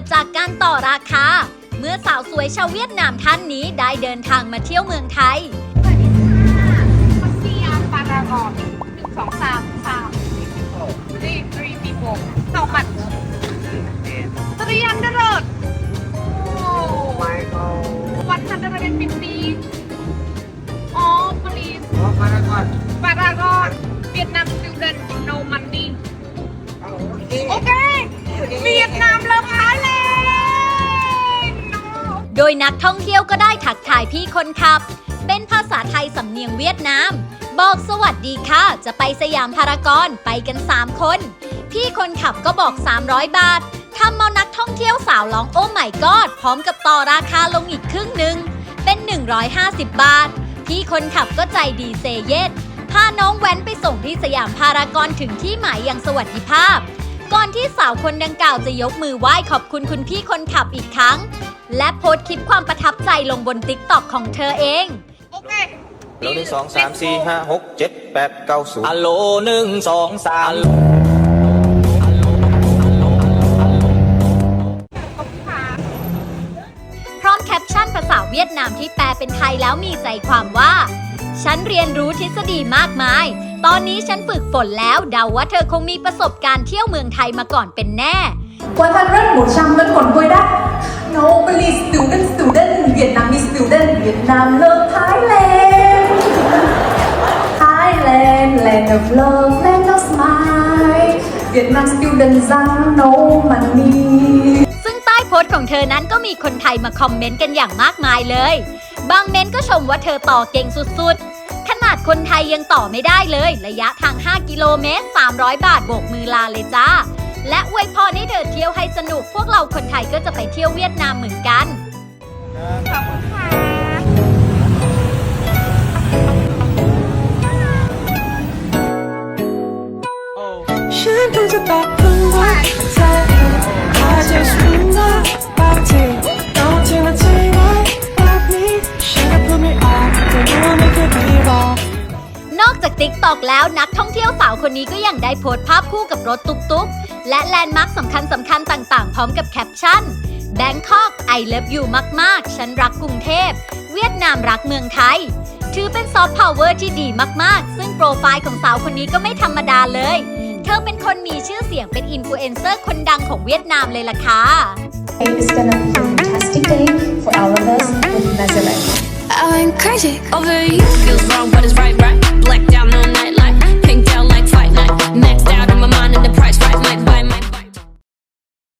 ดจากการต่อราคา เมื่อสาวสวยชาวเวียดนามท่านนี้ได้เดินทางมาเที่ยวเมืองไทย โดยนักท่องเที่ยวก็ได้ทักทายพี่คนขับ เป็นภาษาไทยสำเนียงเวียดนาม บอกสวัสดีค่ะ จะไปสยามพารากอนไปกัน 3 คน พี่คนขับก็บอก 300 บาททำเอานักท่องเที่ยวสาวร้องโอ้ไม่กอดพร้อมกับต่อราคาลงอีกครึ่งหนึ่งเป็น 150 บาท พี่คนขับก็ใจดีเซเยสพาน้องแว้นไปส่งที่สยามพารากอนถึงที่หมายอย่างสวัสดิภาพ ก่อนที่สาวคนดังกล่าวจะยกมือไหว้ขอบคุณคุณพี่คนขับอีกครั้ง และโพสต์คลิปความประทับใจลงบนติ๊กต็อกของเธอเองโอเคโลหนึ่งสองสามสี่ห้าหกเจ็ดแปดเก้าศูนย์อัลโหลหนึ่งสองสามพร้อมแคปชั่นภาษาเวียดนามที่แปลเป็นไทยแล้วมีใจความว่า ฉันเรียนรู้ทฤษฎีมากมาย ตอนนี้ฉันฝึกฝนแล้วเดาว่าเธอคงมีประสบการณ์เที่ยวเมืองไทยมาก่อนเป็นแน่ 100 100 vẫn còn vui đắt No please student student Vietnamese student Việt Nam love Thailand Thailand land of love land of smile Việt Nam student rằng no money ซึ่งใต้โพสต์ของเธอนั้นก็มีคนไทยมาคอมเมนต์กันอย่างมากมายเลย บางเมนก็ชมว่าเธอต่อเก่งสุดๆ ขนาดคนไทยยังต่อไม่ได้เลย ระยะทาง 5 กิโลเมตร 300 บาทโบกมือลาเลยจ้า และอวยพรให้เธอเที่ยวให้สนุก พวกเราคนไทยก็จะไปเที่ยวเวียดนามเหมือนกัน ขอบคุณค่ะฉันเพิ่งจะตกลงรักเธอ I just wanna บางทีต้องที่มันใจร้ายแบบนี้ฉันก็พูดไม่ออกแต่รู้ไม่เคยดีหรอกนอกจาก t ิ k t o k แล้วนักท่องเที่ยวสาวคนนี้ก็ยังได้โพสต์ภาพคู่กับรถตุ๊กๆ และแลนด์มาร์คสำคัญสำคัญๆต่างๆ พร้อมกับแคปชั่น Bangkok I love you มาก ๆ ฉันรักกรุงเทพ เวียดนามรักเมืองไทย ถือเป็นซอฟต์พาวเวอร์ที่ดีมาก ๆ ซึ่งโปรไฟล์ของสาวคนนี้ก็ไม่ธรรมดาเลย เธอเป็นคนมีชื่อเสียงเป็นอินฟลูเอนเซอร์คนดังของเวียดนามเลยล่ะค่ะ It's gonna be a fantastic day for all of us with Nazareth I went crazy over you. Feels wrong, but it's right,